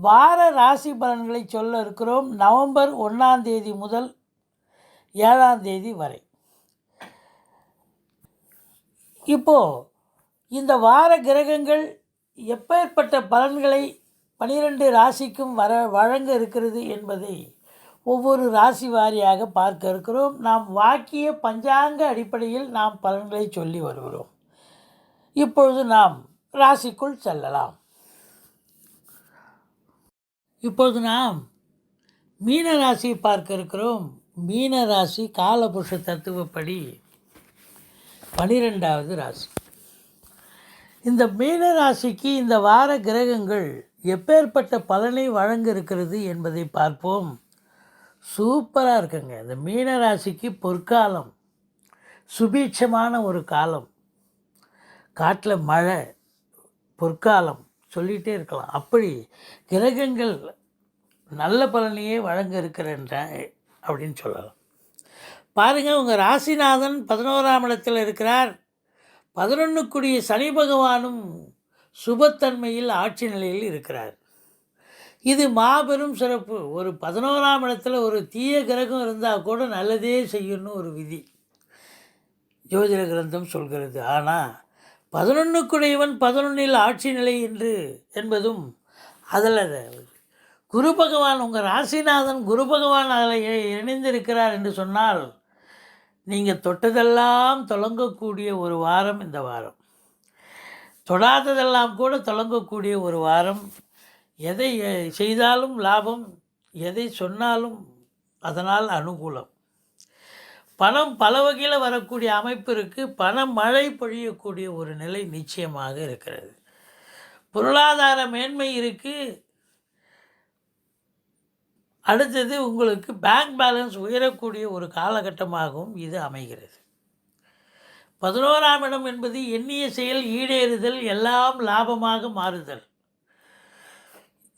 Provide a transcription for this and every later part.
வார ராசி பலன்களை சொல்ல இருக்கிறோம். நவம்பர் ஒன்றாம் தேதி முதல் ஏழாம் தேதி வரை. இப்போது இந்த வார கிரகங்கள் எப்பேற்பட்ட பலன்களை பனிரெண்டு ராசிக்கும் வர வழங்க இருக்கிறது என்பதை ஒவ்வொரு ராசி வாரியாக பார்க்க இருக்கிறோம். நாம் வாக்கிய பஞ்சாங்க அடிப்படையில் நாம் பலன்களை சொல்லி வருகிறோம். இப்பொழுது நாம் ராசிக்குள் செல்லலாம். இப்பொழுது நாம் மீன ராசியை பார்க்க இருக்கிறோம். மீன ராசி காலபுருஷ தத்துவப்படி பனிரெண்டாவது ராசி. இந்த மீன ராசிக்கு இந்த வார கிரகங்கள் எப்பேற்பட்ட பலனை வழங்க இருக்கிறது என்பதை பார்ப்போம். சூப்பராக இருக்குங்க. இந்த மீன ராசிக்கு பொற்காலம் சுபீட்சமான ஒரு காலம். காட்டில் மழை பொற்காலம் சொல்லிகிட்டே இருக்கலாம். அப்படி கிரகங்கள் நல்ல பலனையே வழங்க இருக்கிறன்ற அப்படின்னு சொல்லலாம். பாருங்கள் உங்கள் ராசிநாதன் பதினோராம் இடத்தில் இருக்கிறார். பதினொன்றுக்குடிய சனி பகவானும் சுபத்தன்மையில் ஆட்சி நிலையில் இருக்கிறார். இது மாபெரும் சிறப்பு. ஒரு பதினோராம் இடத்துல ஒரு தீய கிரகம் இருந்தால் கூட நல்லதே செய்யணும் ஒரு விதி. ஜோதிட கிரந்தம் சொல்கிறது. ஆனால் பதினொன்றுக்குடையவன் பதினொன்றில் ஆட்சி நிலை என்று என்பதும் அதில் குரு பகவான் உங்கள் ராசிநாதன் குரு பகவான் அதில் இணைந்திருக்கிறார் என்று சொன்னால் நீங்கள் தொட்டதெல்லாம் தொடங்கக்கூடிய ஒரு வாரம் இந்த வாரம். தொடாததெல்லாம் கூட தொடங்கக்கூடிய ஒரு வாரம். எதை செய்தாலும் லாபம் எதை சொன்னாலும் அதனால் அனுகூலம். பணம் பல வகையில் வரக்கூடிய அமைப்பு இருக்குது பணம் மழை பொழியக்கூடிய ஒரு நிலை நிச்சயமாக இருக்கிறது. பொருளாதார மேன்மை இருக்குது அடுத்தது உங்களுக்கு பேங்க் பேலன்ஸ் உயரக்கூடிய ஒரு காலகட்டமாகவும் இது அமைகிறது. பதினோராம் இடம் என்பது எண்ணிய செயல் ஈடேறுதல் எல்லாம் லாபமாக மாறுதல்.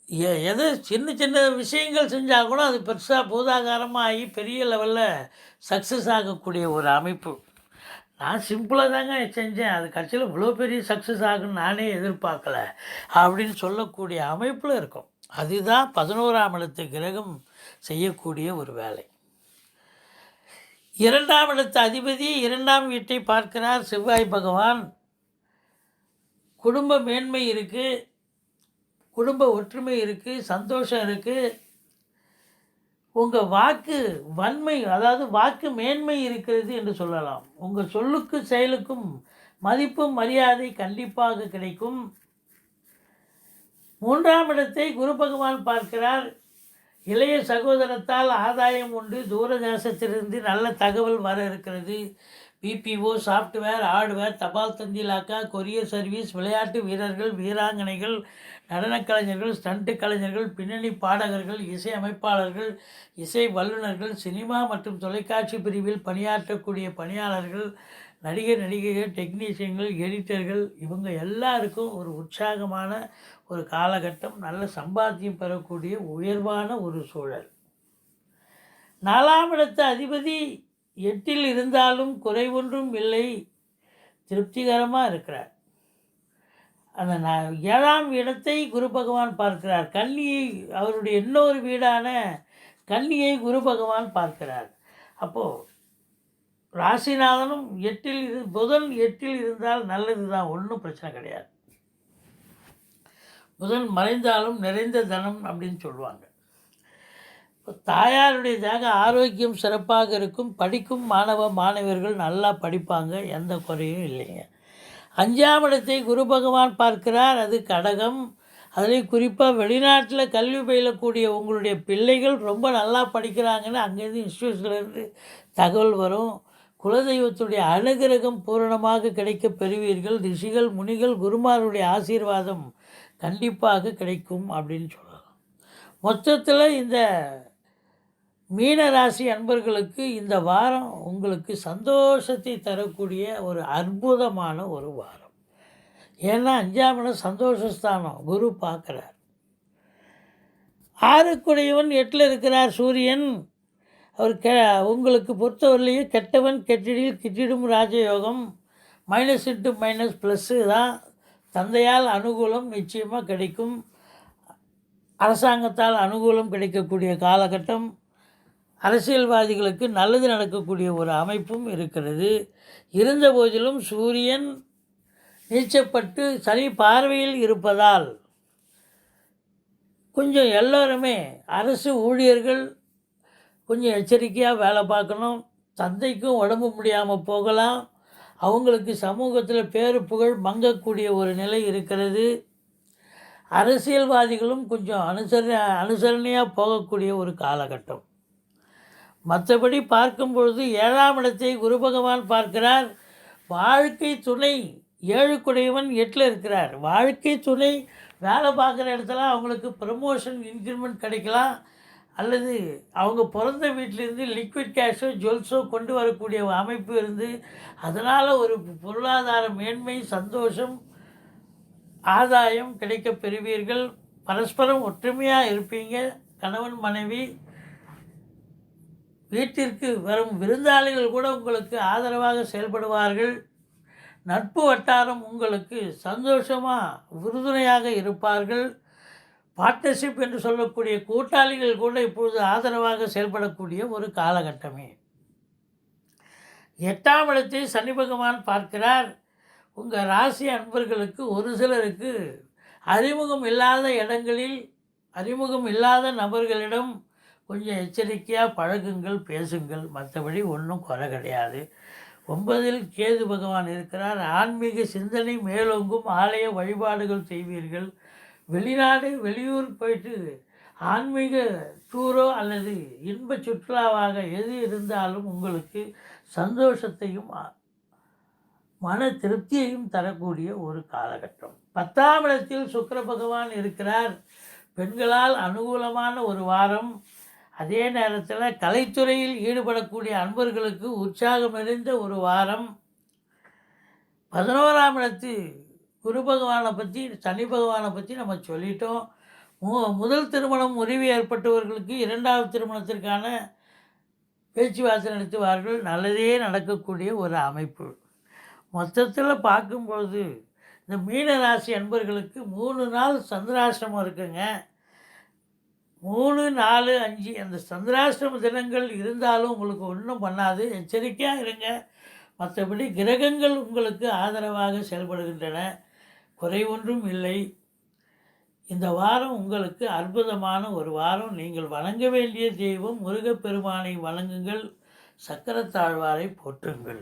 எது? சின்ன சின்ன விஷயங்கள் செஞ்சால் கூட அது பெருசாக பூதாகாரமாக ஆகி பெரிய லெவலில் சக்ஸஸ் ஆகக்கூடிய ஒரு அமைப்பு. நான் சிம்பிளாக தாங்க செஞ்சேன். அது கட்சியில் இவ்வளோ பெரிய சக்ஸஸ் ஆகும்னு நானே எதிர்பார்க்கல. அப்படின்னு சொல்லக்கூடிய அமைப்பில் இருக்கும். அதுதான் பதினோராம் இடத்து கிரகம் செய்யக்கூடிய ஒரு வேலை. இரண்டாம் இடத்து அதிபதி இரண்டாம் வீட்டை பார்க்கிறார் செவ்வாய் பகவான். குடும்ப மேன்மை இருக்குது குடும்ப ஒற்றுமை இருக்குது சந்தோஷம் இருக்குது உங்கள் வாக்கு வன்மை அதாவது வாக்கு மேன்மை இருக்கிறது என்று சொல்லலாம். உங்கள் சொல்லுக்கும் செயலுக்கும் மதிப்பும் மரியாதை கண்டிப்பாக கிடைக்கும். மூன்றாம் இடத்தை குரு பகவான் பார்க்கிறார். இளைய சகோதரத்தால் ஆதாயம் உண்டு. தூரதேசத்திலிருந்து நல்ல தகவல் வர இருக்கிறது. பிபிஓ சாஃப்ட்வேர் ஹார்ட்வேர் தபால் தந்திலாக்கா கொரியர் சர்வீஸ் விளையாட்டு வீரர்கள் வீராங்கனைகள் நடனக் கலைஞர்கள் ஸ்டண்ட் கலைஞர்கள் பின்னணி பாடகர்கள் இசை அமைப்பாளர்கள் இசை வல்லுநர்கள் சினிமா மற்றும் தொலைக்காட்சி பிரிவில் பணியாற்றக்கூடிய பணியாளர்கள் நடிகர் நடிகைகள் டெக்னீஷியன்கள் எடிட்டர்கள் இவங்க எல்லாருக்கும் ஒரு உற்சாகமான ஒரு காலகட்டம் நல்ல சம்பாத்தியம் பெறக்கூடிய உயர்வான ஒரு சூழல். நாலாம் இடத்த அதிபதி எட்டில் இருந்தாலும் குறை ஒன்றும் இல்லை திருப்திகரமாக இருக்கிறார். அந்த நான் ஏழாம் இடத்தை குரு பகவான் பார்க்கிறார். கன்னியை அவருடைய இன்னொரு வீடான கன்னியை குரு பகவான் பார்க்கிறார். அப்போது ராசிநாதனும் எட்டில் இரு புதன் எட்டில் இருந்தால் நல்லது தான் ஒன்றும் பிரச்சனை கிடையாது. புதன் மறைந்தாலும் நிறைந்த தனம் அப்படின்னு சொல்லுவாங்க. இப்போ தாயாருடைய தேக ஆரோக்கியம் சிறப்பாக இருக்கும். படிக்கும் மாணவ மாணவர்கள் நல்லா படிப்பாங்க எந்த குறையும் இல்லைங்க. அஞ்சாம் இடத்தை குரு பகவான் பார்க்கிறார். அது கடகம். அதில் குறிப்பாக வெளிநாட்டில் கல்வி பயிலக்கூடிய உங்களுடைய பிள்ளைகள் ரொம்ப நல்லா படிக்கிறாங்கன்னு அங்கேருந்து இன்ஸ்டியூஷன்லேருந்து தகவல் வரும். குலதெய்வத்துடைய அனுகிரகம் பூரணமாக கிடைக்கப் பெறுவீர்கள். ரிஷிகள் முனிகள் குருமாருடைய ஆசீர்வாதம் கண்டிப்பாக கிடைக்கும் அப்படின்னு சொல்லலாம். மொத்தத்தில் இந்த மீனராசி அன்பர்களுக்கு இந்த வாரம் உங்களுக்கு சந்தோஷத்தை தரக்கூடிய ஒரு அற்புதமான ஒரு வாரம். ஏன்னா அஞ்சாம் இடம் சந்தோஷஸ்தானம். குரு பார்க்குறார். ஆறுக்குடையவன் எட்டில் இருக்கிறார் சூரியன். அவர் கெ உங்களுக்கு பொறுத்தவரையிலேயே கெட்டவன் கெட்டிடில் கிட்டிடும் ராஜயோகம். மைனஸ் இன்ட்டு மைனஸ் ப்ளஸ்ஸு தான் தந்தையால் அனுகூலம் நிச்சயமாக கிடைக்கும். அரசாங்கத்தால் அனுகூலம் கிடைக்கக்கூடிய காலகட்டம். அரசியல்வாதிகளுக்கு நல்லது நடக்கக்கூடிய ஒரு அமைப்பும் இருக்கிறது. இருந்த போதிலும் சூரியன் நீச்சப்பட்டு சனி பார்வையில் இருப்பதால் கொஞ்சம் எல்லோருமே அரசு ஊழியர்கள் கொஞ்சம் எச்சரிக்கையாக வேலை பார்க்கணும். தந்தைக்கும் உடம்பு முடியாமல் போகலாம். அவங்களுக்கு சமூகத்தில் பேரு புகழ் மங்கக்கூடிய ஒரு நிலை இருக்கிறது. அரசியல்வாதிகளும் கொஞ்சம் அனுசர அனுசரணையாக போகக்கூடிய ஒரு காலகட்டம். மற்றபடி பார்க்கும் பொழுது ஏழாம் இடத்தை குரு பகவான் பார்க்கிறார். வாழ்க்கை துணை ஏழுக்குடையவன் எட்டில் இருக்கிறார். வாழ்க்கை துணை வேலை பார்க்குற இடத்துல அவங்களுக்கு ப்ரமோஷன் இன்க்ரிமெண்ட் கிடைக்கலாம். அல்லது அவங்க பிறந்த வீட்டிலேருந்து லிக்விட் கேஷோ ஜுவல்ஸோ கொண்டு வரக்கூடிய அமைப்பு இருந்து அதனால் ஒரு பொருளாதார மேன்மை சந்தோஷம் ஆதாயம் கிடைக்கப் பெறுவீர்கள். பரஸ்பரம் ஒற்றுமையாக இருப்பீங்க. கணவன் மனைவி வீட்டிற்கு வரும் விருந்தாளிகள் கூட உங்களுக்கு ஆதரவாக செயல்படுவார்கள். நட்பு வட்டாரம் உங்களுக்கு சந்தோஷமாக உறுதுணையாக இருப்பார்கள். பார்ட்னர்ஷிப் என்று சொல்லக்கூடிய கூட்டாளிகள் கூட இப்பொழுது ஆதரவாக செயல்படக்கூடிய ஒரு காலகட்டமே. எட்டாம் இடத்தை சனி பகவான் பார்க்கிறார். உங்கள் ராசி அன்பர்களுக்கு ஒரு சிலருக்கு அறிமுகம் இல்லாத இடங்களில் அறிமுகம் இல்லாத நபர்களிடம் கொஞ்சம் எச்சரிக்கையாக பழகுங்கள் பேசுங்கள். மற்றபடி ஒன்றும் குறை கிடையாது. ஒன்பதில் கேது பகவான் இருக்கிறார். ஆன்மீக சிந்தனை மேலோங்கும் ஆலய வழிபாடுகள் செய்வீர்கள். வெளிநாடு வெளியூர் போயிட்டு ஆன்மீக டூரோ அல்லது இன்ப சுற்றுலாவாக எது இருந்தாலும் உங்களுக்கு சந்தோஷத்தையும் மன திருப்தியையும் தரக்கூடிய ஒரு காலகட்டம். பத்தாம் இடத்தில் சுக்கர பகவான் இருக்கிறார். பெண்களால் அனுகூலமான ஒரு வாரம் அதே நேரத்தில் கலைத்துறையில் ஈடுபடக்கூடிய அன்பர்களுக்கு உற்சாகம் நிறைந்த ஒரு வாரம். பதினோராம் இடத்து குரு பகவானை பற்றி சனி பகவானை பற்றி நம்ம சொல்லிட்டோம். மு முதல் திருமணம் முறிவு ஏற்பட்டவர்களுக்கு இரண்டாவது திருமணத்திற்கான பேச்சுவார்த்தை நடத்துவார்கள். நல்லதே நடக்கக்கூடிய ஒரு அமைப்பு. மொத்தத்தில் பார்க்கும்பொழுது இந்த மீன ராசி அன்பர்களுக்கு மூணு நாள் சந்திராசிரமம் இருக்குங்க. மூணு நாலு அஞ்சு அந்த சந்திராசிரம தினங்கள் இருந்தாலும் உங்களுக்கு ஒன்றும் பண்ணாது. எச்சரிக்கையாக இருங்க. மற்றபடி கிரகங்கள் உங்களுக்கு ஆதரவாக செயல்படுகின்றன. குறை ஒன்றும் இல்லை. இந்த வாரம் உங்களுக்கு அற்புதமான ஒரு வாரம். நீங்கள் வணங்க வேண்டிய தெய்வம் முருகப்பெருமானை வணங்குங்கள். சக்கரத்தாழ்வாரை போற்றுங்கள்.